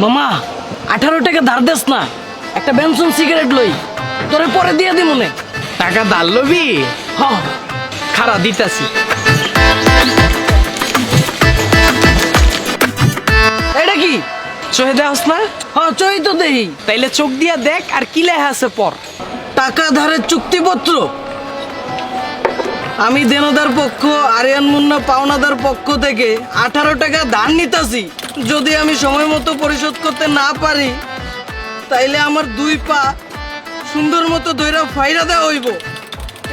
মামা আঠারো টাকা ধার দেস না। একটা বেনসন সিগারেট লই তোরে পরে দিয়ে দি মনে টাকা ধার লবি? হ। খারা দিতাছি। এটা কি? চোহে দেওস না? হ চই তো দেহি। তাইলে চোখ দিয়া দেখ আর কি লেখা আছে পর। টাকা ধারের চুক্তিপত্র। আমি দেনদার পক্ষ আরিয়ান মুন্না পাওনাদার পক্ষ থেকে আঠারো টাকা ধার নিতাছি। যদি আমি সময় মতো পরিশোধ করতে না পারি তাইলে আমার দুই পা সুন্দর মতো দইরা ফাইরা দেওয়া হইব।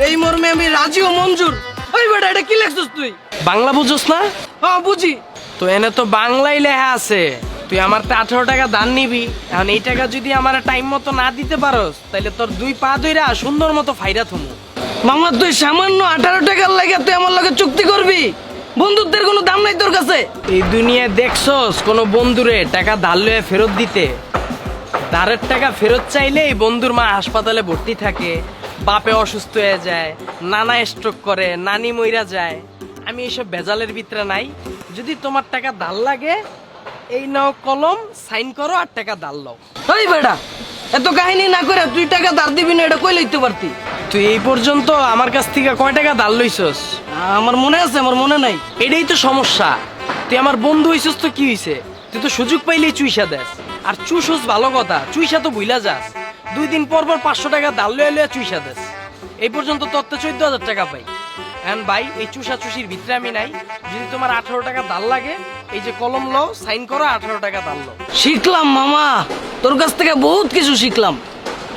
এই মর্মে আমি রাজি ও মঞ্জুর। ওই বেটা এটা কি লেখছিস তুই? বাংলা বুঝোস না? হ্যাঁ বুঝি। তো এনে তো বাংলাই লেখা আছে। তুই আমার তো আঠারো টাকা দান নিবি। এখন এই টাকা যদি আমার টাইম মতো না দিতে পারোস তাহলে তোর দুই পা ধইরা সুন্দর মতো ফাইরা থমু। মামা তুই সামান্য আঠারো টাকার লাগে তুই আমার লগে চুক্তি করবি? বন্ধুত্বের কোনো দাম নাই তোর কাছে? এই দুনিয়ায় দেখছস কোনো বন্ধুরে টাকা ধার লয়ে ফেরত দিতে? ধারের টাকা ফেরত চাইলেই বন্ধুর মা হাসপাতালে ভর্তি থাকে বাপে অসুস্থ হয়ে যায় নানা স্ট্রোক করে নানি মইরা যায়। আমি এইসব ভেজালের ভিতরে নাই। যদি তোমার টাকা ধার লাগে এই নাও কলম সাইন করো আর টাকা ধার লও। ওই বেটা এত কাহিনী না করে তুই টাকা ধার দিবি না এটা কই লইতে পারতি? তুই এই পর্যন্ত আমার কাছ থেকে কয় টাকা ধার লইছস? আমার মনে আছে আমার মনে নাই। এটাই তো সমস্যা। তুই আমার বন্ধু হইছস তো কি হইছে? তুই তো সুযোগ পাইলেই চুইসা দেস। আর চুষস ভালো কথা চুইসা তো ভুইলা যাস। দুই দিন পর পর পাঁচশো টাকা দাল লয়ে লয়ে চুইসা দেস। এই পর্যন্ত তোর তো চোদ্দ হাজার টাকা পাই। এখন ভাই এই চুষা চুষির ভিতরে আমি নাই। যদি তোমার আঠারো টাকা দাল লাগে এই যে কলম লও সাইন করো আঠারো টাকা দাল লও। শিখলাম মামা। তোর কাছ থেকে বহুত কিছু শিখলাম।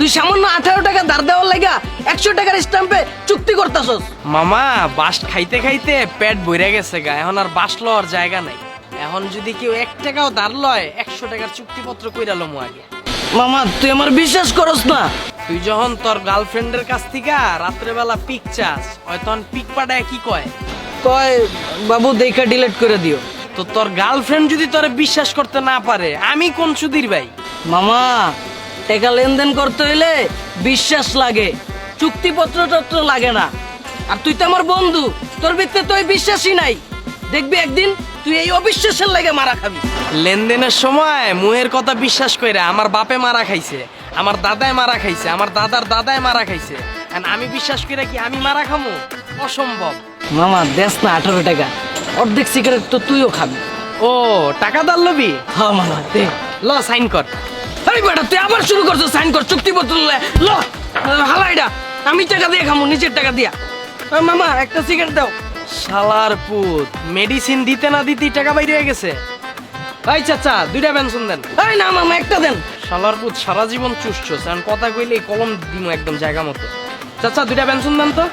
তুই সামান্য আঠারো টাকা ধার দেওয়ার লাগা একশো টাকার স্ট্যাম্পে চুক্তি করতাছস। মামা বাস খাইতে খাইতে পেট ভরে গেছে গা এখন আর বাস লওয়ার জায়গা নাই। এখন যদি কেউ এক টাকাও দাঁড় লয় একশো টাকার চুক্তিপত্র কইরা লমু আগে। মামা তুই আমার বিশ্বাস করস না। তুই যখন তোর গার্লফ্রেন্ডের কাছ থেকে রাত্রেবেলা পিক চাস হয় তখন পিক পাঠায় কি কয়? কয় বাবু দেখা ডিলিট করে দিও। তো তোর গার্লফ্রেন্ড যদি তোরে বিশ্বাস করতে না পারে আমি কোন সুধীর ভাই? মামা টাকা লেনদেন করতে হইলে বিশ্বাস লাগে চুক্তিপত্র টত্র লাগে না। আর তুই তো আমার বন্ধু তোর ভিতরে তো বিশ্বাসই নাই। দেখবি একদিন তুই এই অবিশ্বাসের লাগে মারা খাবি। লেনদেনের সময় মুহের কথা বিশ্বাস কইরা আমার বাপে মারা খাইছে আমার দাদায় মারা খাইছে আমার দাদার দাদায় মারা খাইছে। And আমি বিশ্বাস কইরা কি আমি মারা খামু? অসম্ভব। মামা দেশ না আঠারো টাকা। অর্ধেক সিগারেট তো তুইও খাবি। ও টাকা দাল লবি? হ্যাঁ মামা দে। ল সাইন কর। আরে বেটা তুই আবার শুরু করছ সাইন কর চুক্তিপত্র লে ল হালাইডা আমি টাকা দিয়ে খামু নিজের টাকা দিয়া। মামা একটা সিগারেট দাও। শালার পুত মেডিসিন দিতে না দিতেই টাকা বাইরে হয়ে গেছে। এই চাচা দুইটা পেনশন দেন। এই না মামা একটা দেন। শালার পুত সারা জীবন চুষছো কারণ কথা কইলে কলম দিমু একদম জায়গা মতো। চাচা দুইটা পেনশন দেন তো।